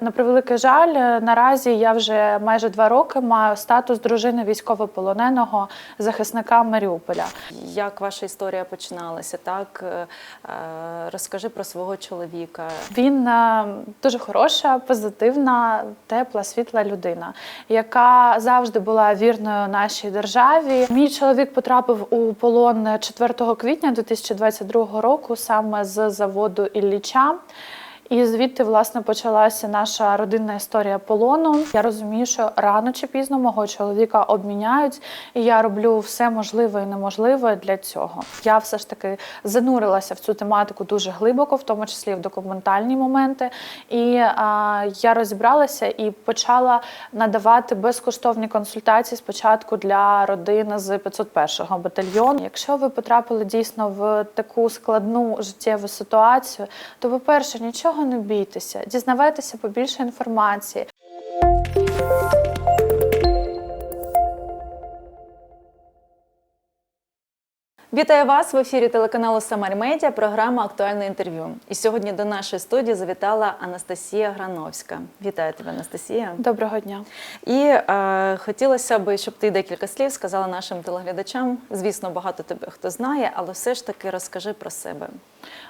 На превеликий жаль, е, наразі я вже майже два роки маю статус дружини військовополоненого захисника Маріуполя. Як ваша історія починалася? Так Е, е, розкажи про свого чоловіка. Він дуже хороша, позитивна, тепла, світла людина, яка завжди була вірною нашій державі. Мій чоловік потрапив у полон 4 квітня 2022 року, саме з заводу Ілліча. І звідти власне почалася наша родинна історія полону. Я розумію, що рано чи пізно мого чоловіка обміняють, і я роблю все можливе і неможливе для цього. Я все ж таки занурилася в цю тематику дуже глибоко, в тому числі в документальні моменти. І а, я розібралася і почала надавати безкоштовні консультації спочатку для родин з 501-го батальйону. Якщо ви потрапили дійсно в таку складну життєву ситуацію, то, по-перше, нічого не бійтеся, дізнавайтеся побільше інформації. Вітаю вас в ефірі телеканалу Самар Медіа, програма Актуальне інтерв'ю. І сьогодні до нашої студії завітала Анастасія Грановська. Вітаю тебе, Анастасія. Доброго дня. І е, хотілося б, щоб ти декілька слів сказала нашим телеглядачам. Звісно, багато тебе хто знає, але все ж таки розкажи про себе.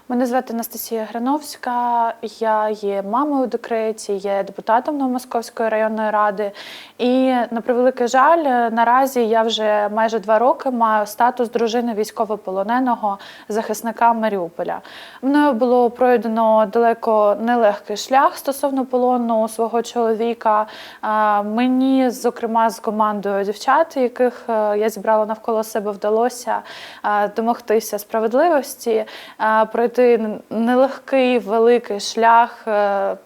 Мене звати Анастасія Грановська. Я є мамою у декреті, є депутатом Новомосковської районної ради. І на превеликий жаль, наразі я вже майже два роки маю статус дружини військовополоненого захисника Маріуполя. Мною було пройдено далеко нелегкий шлях стосовно полону свого чоловіка. Мені, зокрема, з командою дівчат, яких е, я зібрала навколо себе, вдалося е, домогтися справедливості, е, пройти нелегкий великий шлях. е,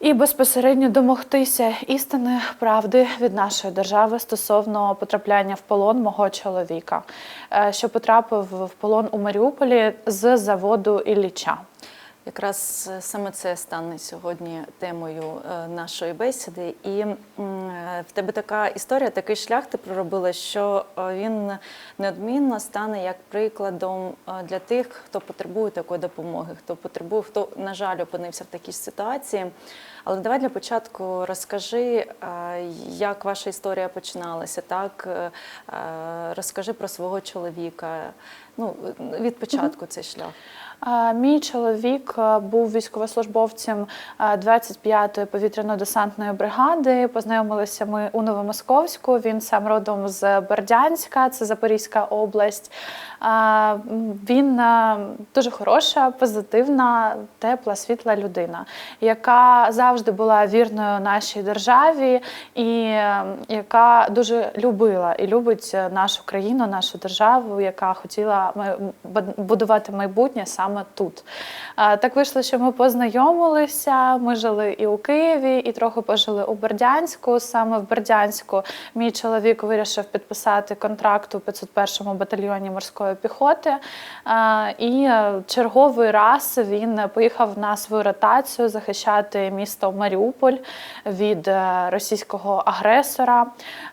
І безпосередньо домогтися істини правди від нашої держави стосовно потрапляння в полон мого чоловіка, е, що потрапив в полон у Маріуполі з заводу Ілліча. Якраз е, саме це стане сьогодні темою е, нашої бесіди. І е, в тебе така історія, такий шлях ти проробила, що він неодмінно стане як прикладом для тих, хто потребує такої допомоги, хто потребує, хто, на жаль, опинився в такій ситуації. Але давай для початку розкажи, е, як ваша історія починалася. Так Е, е, розкажи про свого чоловіка. Ну від початку цей шлях. Мій чоловік був військовослужбовцем е, 25-ї повітряно-десантної бригади. Познайомилися ми у Новомосковську. Він сам родом з Бердянська, це Запорізька область. Він дуже хороша, позитивна, тепла, світла людина, яка завжди була вірною нашій державі і е, яка дуже любила і любить е, нашу країну, нашу державу, яка хотіла будувати майбутнє саме тут. Так вийшло, що ми познайомилися. Ми жили і у Києві, і трохи пожили у Бердянську. Саме в Бердянську мій чоловік вирішив підписати контракт у 501-му батальйоні морської піхоти. І е, черговий раз він поїхав на свою ротацію захищати місто Маріуполь від е, російського агресора.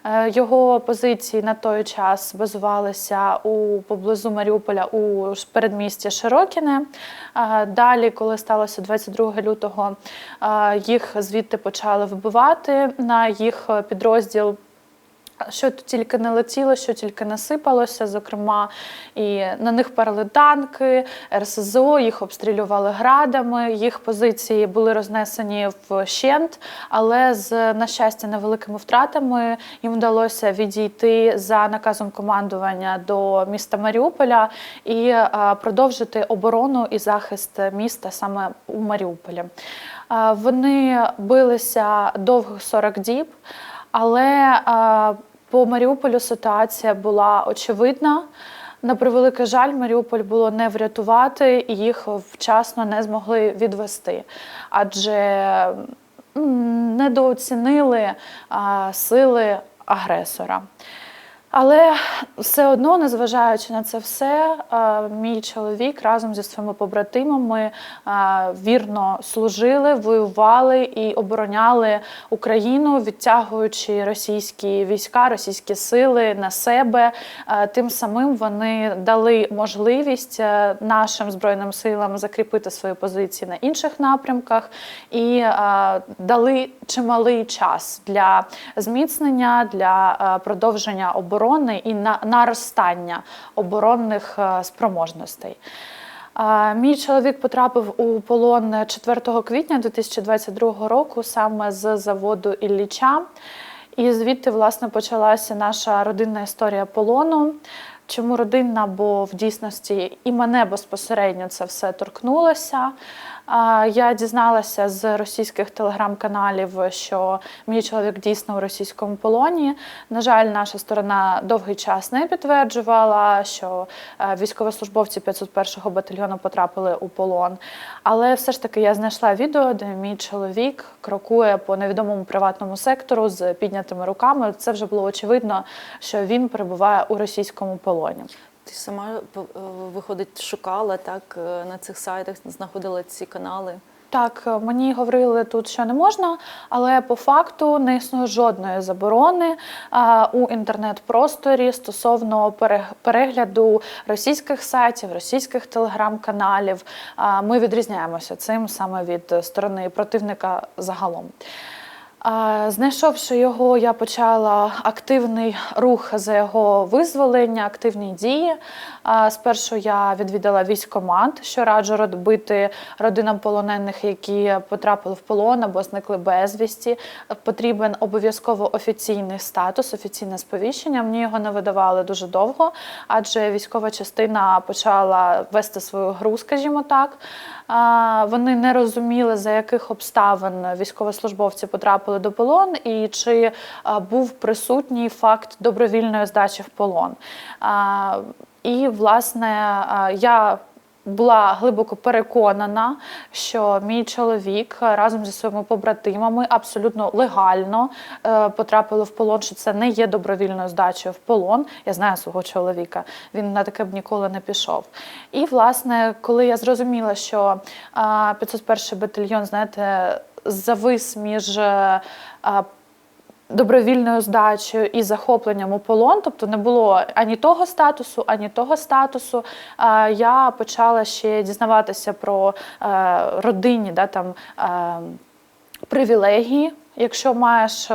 Е, Його позиції на той час базувалися у поблизу Маріуполя у передмісті Широкіне. Е, Далі, коли сталося 22 лютого, їх звідти почали вбивати на їх підрозділ. Що тільки не летіло, що тільки не сипалося, зокрема, і на них парили танки, РСЗО, їх обстрілювали градами, їх позиції були рознесені вщент, але з, на щастя, невеликими втратами їм вдалося відійти за наказом командування до міста Маріуполя і а, продовжити оборону і захист міста саме у Маріуполі. А, Вони билися довгих 40 діб. Але а, по Маріуполю ситуація була очевидна. На превеликий жаль, Маріуполь було не врятувати, і їх вчасно не змогли відвести, адже недооцінили сили агресора. Але все одно, незважаючи на це все, мій чоловік разом зі своїми побратимами вірно служили, воювали і обороняли Україну, відтягуючи російські війська, російські сили на себе. Тим самим вони дали можливість нашим збройним силам закріпити свої позиції на інших напрямках і дали чималий час для зміцнення, для продовження оборони і на наростання оборонних е, спроможностей. Мій чоловік потрапив у полон 4 квітня 2022 року саме з заводу Ілліча. І звідти, власне, почалася наша родинна історія полону. Чому родинна? Бо в дійсності і мене безпосередньо це все торкнулося. Я дізналася з російських телеграм-каналів, що мій чоловік дійсно у російському полоні. На жаль, наша сторона довгий час не підтверджувала, що е, військовослужбовці 501-го батальйону потрапили у полон. Але все ж таки я знайшла відео, де мій чоловік крокує по невідомому приватному сектору з піднятими руками. Це вже було очевидно, що він перебуває у російському полоні. Ти сама е, виходить, шукала так е, на цих сайтах, знаходила ці канали. Так, е, мені говорили тут, що не можна, але по факту не існує жодної заборони у інтернет-просторі стосовно перегляду російських сайтів, російських телеграм-каналів. Ми відрізняємося цим саме від сторони противника загалом. Знайшовши його, я почала активний рух за його визволення, активні дії. Спершу я відвідала військкомат, що раджу робити родинам полонених, які потрапили в полон або зникли безвісті. Потрібен обов'язково офіційний статус, офіційне сповіщення. Мені його не видавали дуже довго, адже військова частина почала вести свою гру, скажімо так. Вони не розуміли, за яких обставин військовослужбовці потрапили до полон і чи був присутній факт добровільної здачі в полон. І, власне, я була глибоко переконана, що мій чоловік разом зі своїми побратимами абсолютно легально е, потрапили в полон, що це не є добровільною здачею в полон. Я знаю свого чоловіка, він на таке б ніколи не пішов. І, власне, коли я зрозуміла, що е, 501 батальйон, знаєте, завис між е, добровільною здачею і захопленням у полон, тобто не було ані того статусу, ані того статусу. Я почала ще дізнаватися про е, родинні да, там, е, привілегії, якщо маєш.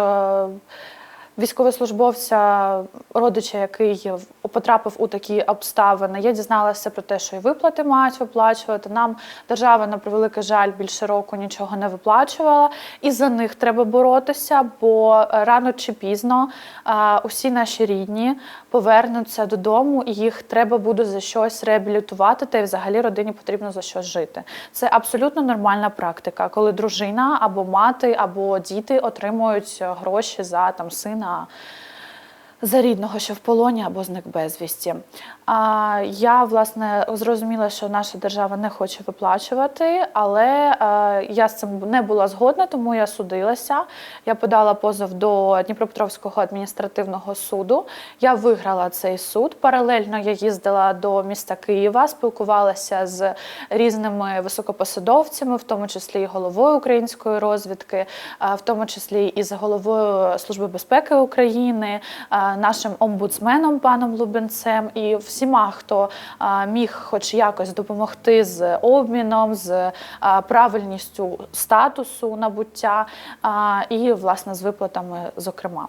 Військовослужбовця, родича, який потрапив у такі обставини, я дізналася про те, що і виплати мають виплачувати. Нам держава, на превеликий жаль, більше року нічого не виплачувала, і за них треба боротися, бо рано чи пізно усі наші рідні повернуться додому, і їх треба буде за щось реабілітувати, та й взагалі родині потрібно за щось жити. Це абсолютно нормальна практика, коли дружина або мати, або діти отримують гроші за там сина. За рідного, що в полоні або зник безвісті. Я власне зрозуміла, що наша держава не хоче виплачувати, але е, я з цим не була згодна, тому я судилася. Я подала позов до Дніпропетровського адміністративного суду. Я виграла цей суд. Паралельно я їздила до міста Києва, спілкувалася з різними високопосадовцями, в тому числі і головою української розвідки, е, в тому числі і з головою Служби безпеки України, е, нашим омбудсменом паном Лубенцем і всіма, хто міг хоч якось допомогти з обміном, з правильністю статусу набуття і власне з виплатами, зокрема.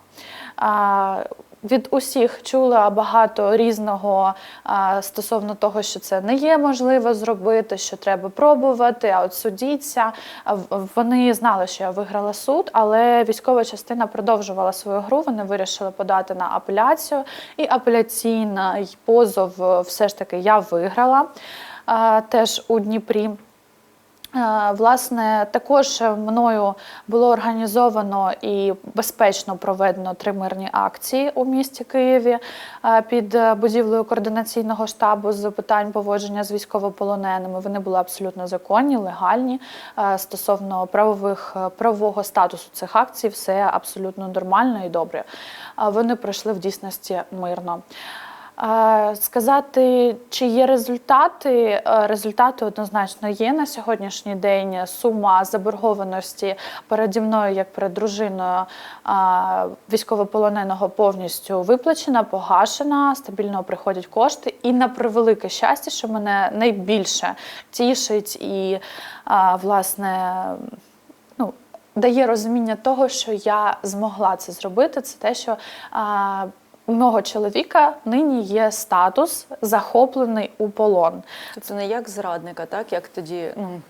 Від усіх чула багато різного а, стосовно того, що це не є можливо зробити, що треба пробувати, а от судіться. Вони знали, що я виграла суд, але військова частина продовжувала свою гру. Вони вирішили подати на апеляцію, і апеляційний позов е, все ж таки я виграла а, теж у Дніпрі. Е, Власне, також мною було організовано і безпечно проведено три мирні акції у місті Києві е, під е, будівлею координаційного штабу з питань поводження з військовополоненими. Вони були абсолютно законні, легальні. Стосовно правових правового статусу цих акцій, все абсолютно нормально і добре. Вони пройшли в дійсності мирно. Сказати, чи є результати? Е, Результати однозначно є на сьогоднішній день. Сума заборгованості переді мною, як перед дружиною військовополоненого, повністю виплачена, погашена, стабільно приходять кошти. І на превелике щастя, що мене найбільше тішить і власне. Ну, дає розуміння того, що я змогла це зробити. Це те, що у мого чоловіка нині є статус захоплений у полон. Це не як зрадника, так як тоді ну,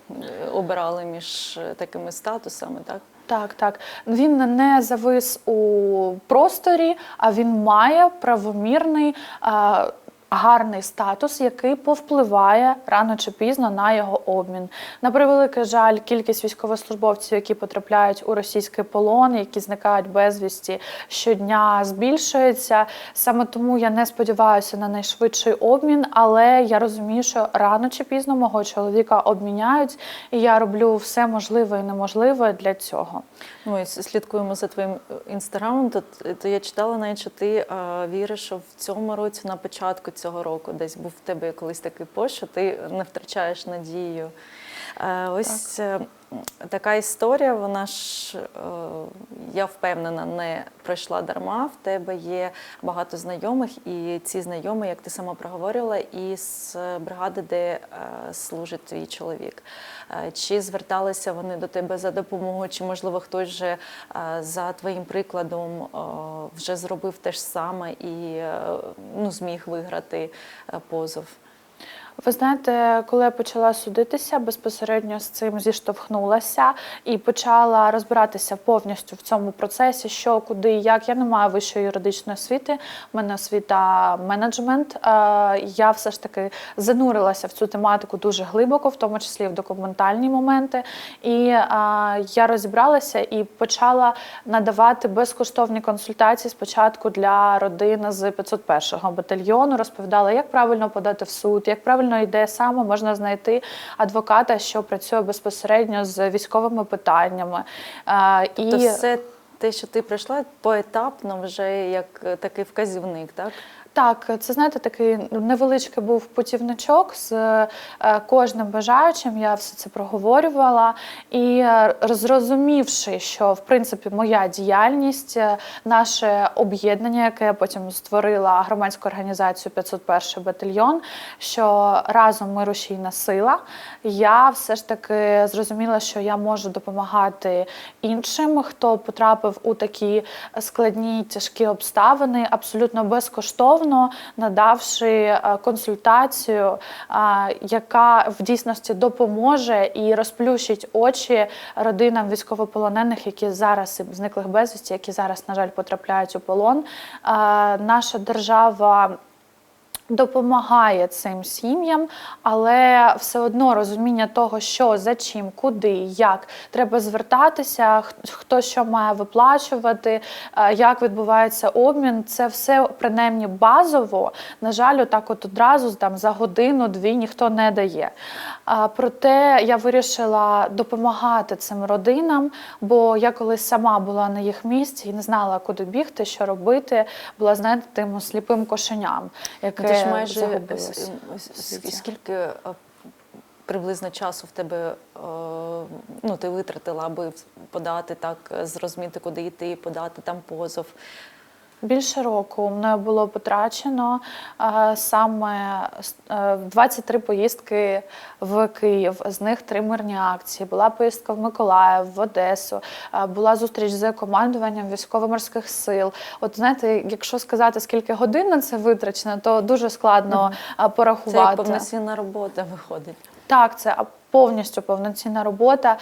обирали між е, такими статусами, так? Так, так. Він не завис у просторі, а він має правомірний. А, Гарний статус, який повпливає рано чи пізно на його обмін. На превеликий жаль, кількість військовослужбовців, які потрапляють у російський полон, які зникають безвісті, щодня збільшується. Саме тому я не сподіваюся на найшвидший обмін, але я розумію, що рано чи пізно мого чоловіка обміняють, і я роблю все можливе і неможливе для цього. Ну, і слідкуємо за твоїм е, інстаграмом. То, то я читала навіть, що ти е, віриш, що в цьому році, на початку цього року, десь був в тебе колись такий пост, що ти не втрачаєш надію. Е, ось е, така історія, вона ж, е, я впевнена, не пройшла дарма. В тебе є багато знайомих, і ці знайомі, як ти сама проговорила, із бригади, де служить твій чоловік. Чи зверталися вони до тебе за допомогою, чи можливо хтось вже за твоїм прикладом вже зробив те ж саме і ну, зміг виграти позов? Ви знаєте, коли я почала судитися, безпосередньо з цим зіштовхнулася і почала розбиратися повністю в цьому процесі, що, куди, як. Я не маю вищої юридичної освіти, в мене освіта менеджмент. Е, Я все ж таки занурилася в цю тематику дуже глибоко, в тому числі в документальні моменти. І е, я розібралася і почала надавати безкоштовні консультації спочатку для родини з 501-го батальйону. Розповідала, як правильно подати в суд, як правильно йде саме можна знайти адвоката, що працює безпосередньо з військовими питаннями. Тобто і все те, що ти прийшла поетапно вже як е, такий вказівник, так? Так, це знаєте, такий невеличкий був путівничок з е, кожним бажаючим. Я все це проговорювала і е, зрозумівши, що в принципі моя діяльність, е, наше об'єднання, яке я потім створила громадську організацію 501 батальйон, що разом ми рушійна сила. Я все ж таки зрозуміла, що я можу допомагати іншим, хто потрапив у такі складні тяжкі обставини, абсолютно безкоштовно надавши е, консультацію, е, яка в дійсності допоможе і розплющить очі родинам військовополонених, які зараз зниклих безвісті, які зараз, на жаль, потрапляють у полон. Е, Наша держава. Допомагає цим сім'ям, але все одно розуміння того, що за чим, куди, як треба звертатися, хто що має виплачувати, е, як відбувається обмін. Це все принаймні базово. На жаль, отак от одразу там за годину-дві ніхто не дає. Проте я вирішила допомагати цим родинам, бо я колись сама була на їх місці і не знала, куди бігти, що робити. Була знаєте, тим сліпим кошеням, яке ж майже скільки е, приблизно часу в тебе е, ну, ти витратила, аби подати так, е, зрозуміти, куди йти, подати там позов. Більше року мною було потрачено е, саме е, 23 поїздки в Київ, з них три мирні акції. Була поїздка в Миколаїв, в Одесу, е, була зустріч з командуванням військово-морських сил. От знаєте, якщо сказати, скільки годин на це витрачено, то дуже складно е, Це як повноцінна робота виходить. Так, це повністю повноцінна робота.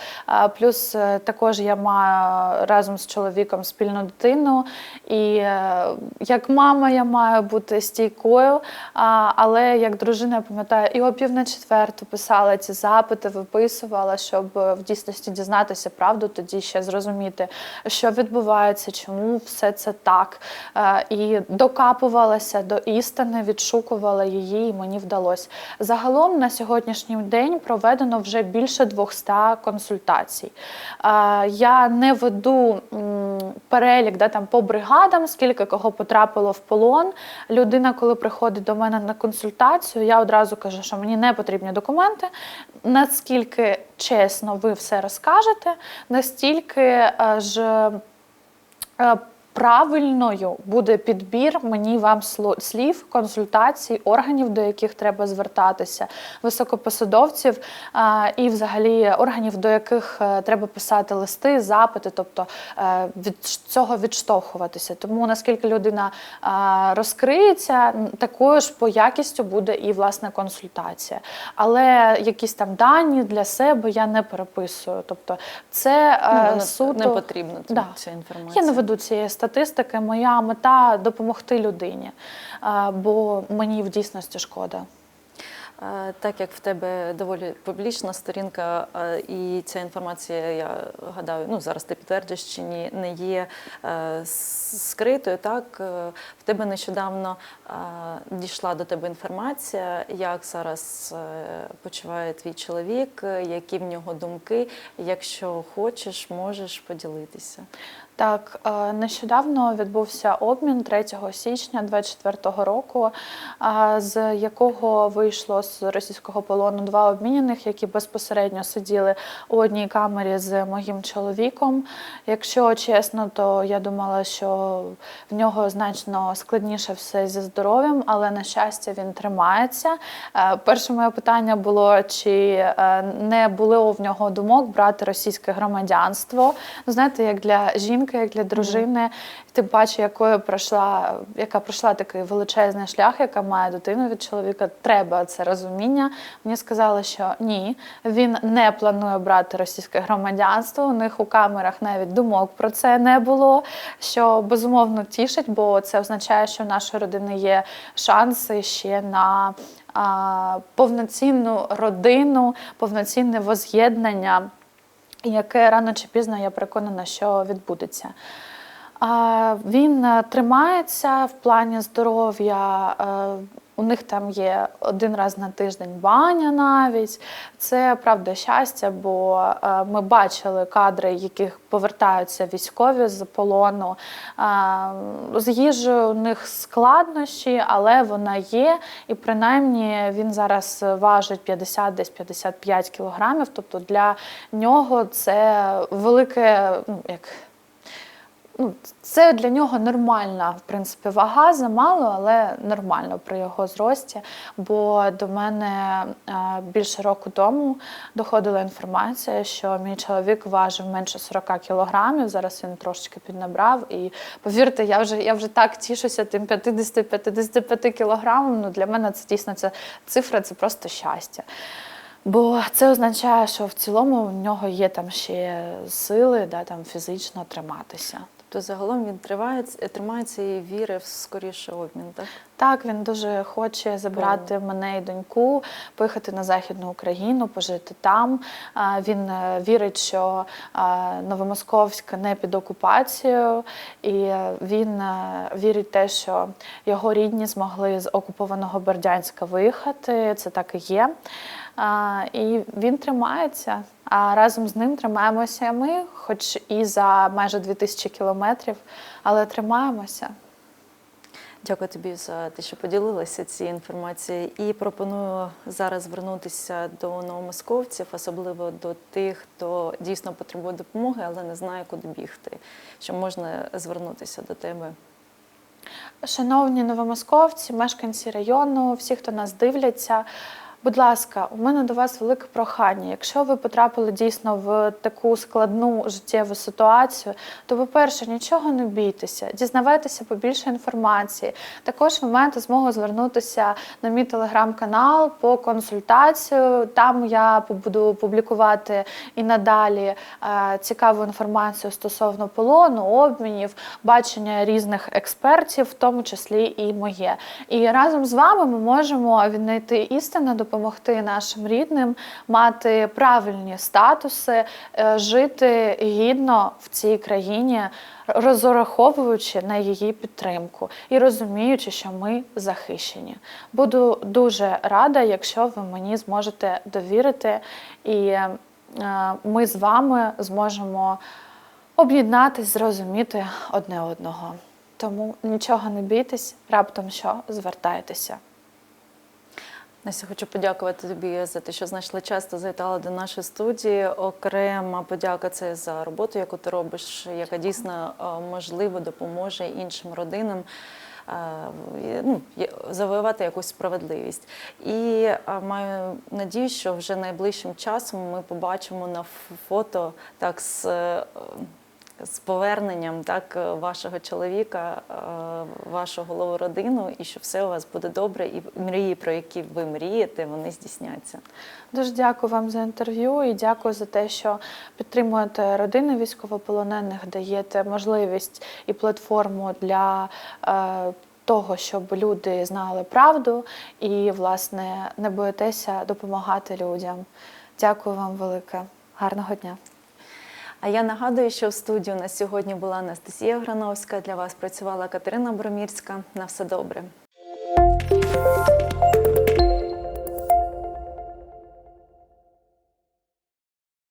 Плюс е, також я маю разом з чоловіком спільну дитину. І е, як мама я маю бути стійкою. Але як дружина, я пам'ятаю, і о пів на четверту писала ці запити, виписувала, щоб е, в дійсності дізнатися правду, тоді ще зрозуміти, що відбувається, чому все це так. І докапувалася до істини, відшукувала її, і мені вдалося. Загалом на сьогоднішній день проведено вже більше 200 консультацій. Я не веду перелік да, там, по бригадам, скільки кого потрапило в полон. Людина, коли приходить до мене на консультацію, я одразу кажу, що мені не потрібні документи. Наскільки чесно ви все розкажете, настільки е, ж е, правильною буде підбір мені вам слів, консультацій, органів, до яких треба звертатися, високопосадовців і взагалі органів, до яких е, треба писати листи, запити, тобто е, від цього відштовхуватися. Тому наскільки людина розкриється, такою ж по якістю буде і власне консультація. Але якісь там дані для себе я не переписую. Тобто це Ну, е, суто не потрібно Да. ця інформація. я не веду цієї статистики. Моя мета допомогти людині, е, бо мені в дійсності шкода. Е, Так як в тебе доволі публічна сторінка, е, і ця інформація, я гадаю, ну зараз ти підтвердиш чи ні, не є скритою. Так в тебе нещодавно дійшла до тебе інформація, як зараз почуває твій чоловік, які в нього думки. Якщо хочеш, можеш поділитися. Так, е, нещодавно відбувся обмін 3 січня 24 року, е, з якого вийшло з російського полону два обмінених, які безпосередньо сиділи у одній камері з моїм чоловіком. Якщо чесно, то я думала, що в нього значно складніше все зі здоров'ям, але на щастя він тримається. Е, Перше моє питання було, чи не було в нього думок брати російське громадянство. Знаєте, як для жінки, як для дружини, ти бачиш, якою пройшла, яка пройшла такий величезний шлях, яка має дитину від чоловіка. Треба це розуміння. Мені сказали, що ні, він не планує брати російське громадянство. У них у камерах навіть думок про це не було. Що безумовно тішить, бо це означає, що в нашої родини є шанси ще на а, повноцінну родину, повноцінне воз'єднання яке рано чи пізно я переконана, що відбудеться. Він е, тримається в плані здоров'я. Е, У них там є один раз на тиждень баня навіть. Це правда щастя, бо е, ми бачили кадри, яких повертаються військові з полону. З їжею у них складнощі, але вона є. І принаймні він зараз важить 50 десь 55 кілограмів. Тобто для нього це велике, ну як. Ну, це для нього нормальна, в принципі, вага замало, але нормально при його зрості. Бо до мене е, більше року тому доходила інформація, що мій чоловік важив менше 40 кілограмів. Зараз він трошечки піднабрав. І повірте, я вже я вже так тішуся тим 50-55 кілограмам. Ну для мене це дійсно ця цифра, це просто щастя. Бо це означає, що в цілому в нього є там ще сили, да, там фізично триматися. Тобто загалом він триває, тримається і вірить в скоріше обмін, так? Так, він дуже хоче забрати мене і доньку, поїхати на Західну Україну, пожити там. Він е, вірить, що Новомосковськ не під окупацією, і е, він е, вірить те, що його рідні змогли з окупованого Бердянська виїхати. Це так і є. І він тримається. А разом з ним тримаємося ми, хоч і за майже 2000 кілометрів, але тримаємося. Дякую тобі за те, що поділилася цією інформацією. І пропоную зараз звернутися до новомосковців, особливо до тих, хто дійсно потребує допомоги, але не знає, куди бігти. Що можна звернутися до тебе? Шановні новомосковці, мешканці району, всі, хто нас дивляться, Будь ласка, у мене до вас велике прохання. Якщо ви потрапили дійсно в таку складну життєву ситуацію, то, по-перше, нічого не бійтеся, дізнавайтеся побільше інформації. Також ви маєте змогу звернутися на мій телеграм-канал по консультацію. Там я буду публікувати і надалі е, цікаву інформацію стосовно полону, обмінів, бачення різних експертів, в тому числі і моє. І разом з вами ми можемо віднайти істину, допомогти нашим рідним мати правильні статуси, е, жити гідно в цій країні, розраховуючи на її підтримку і розуміючи, що ми захищені. Буду дуже рада, якщо ви мені зможете довірити, і е, ми з вами зможемо об'єднатись, зрозуміти одне одного. Тому нічого не бійтесь, раптом що звертайтеся. Настя, хочу подякувати тобі за те, що знайшли час та завітала до нашої студії. Окрема подяка це за роботу, яку ти робиш, яка дійсно е, можливо допоможе іншим родинам. е, Ну, завоювати якусь справедливість. І е, маю надію, що вже найближчим часом ми побачимо на фото так з, з поверненням так, вашого чоловіка, е, вашу голову родину, і що все у вас буде добре, і мрії, про які ви мрієте, вони здійсняться. Дуже дякую вам за інтерв'ю і дякую за те, що підтримуєте родини військовополонених, даєте можливість і платформу для е, того, щоб люди знали правду і, власне, не боїтеся допомагати людям. Дякую вам велике. Гарного дня. А я нагадую, що в студію на сьогодні була Анастасія Грановська. Для вас працювала Катерина Бромірська. На все добре.